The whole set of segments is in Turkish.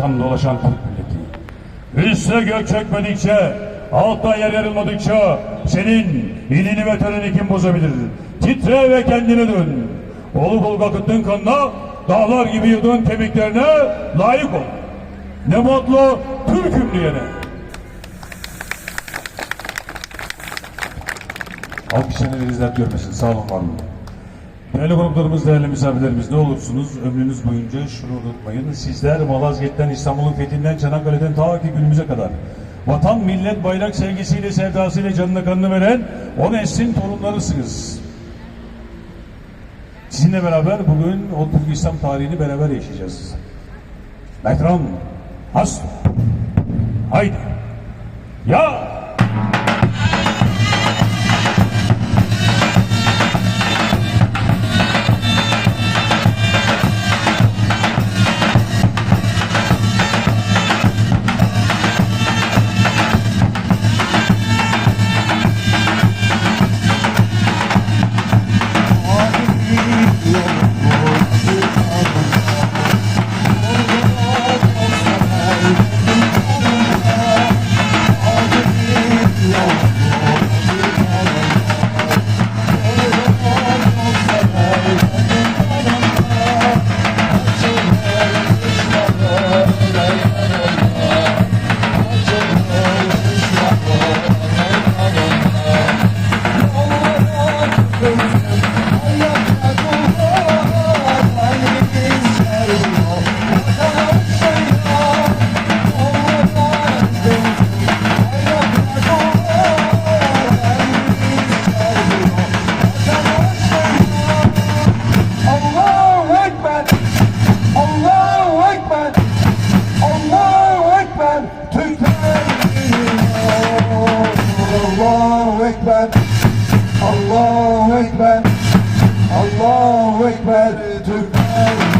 kan dolaşan Türk milleti. Üste gök çökmedikçe, altta yer yarılmadıkça senin ilini ve töreni kim bozabilir? Titre ve kendine dön. Olup olup akıttığın kanına, dağlar gibi yıldığın kemiklerine layık ol. Ne mutlu Türk'üm diyene. Alkışlarınız dert görmesin. Sağ olun, var olun. Değerli konuklarımız, değerli misafirlerimiz ne olursunuz ömrünüz boyunca şunu unutmayın. Sizler Malazgirt'ten, İstanbul'un fethinden, Çanakkale'den ta ki günümüze kadar vatan, millet, bayrak sevgisiyle, sevdasıyla canını kanını veren o neslin torunlarısınız. Sizinle beraber bugün o Türk İslam tarihini beraber yaşayacağız. Bertrand, Has, haydi, ya! Allahu Ekber! Allahu Ekber! Allahu Ekber! Türkler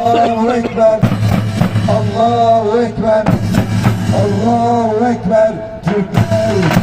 Allahu Ekber! Allahu Ekber! Allahu Ekber! Türkler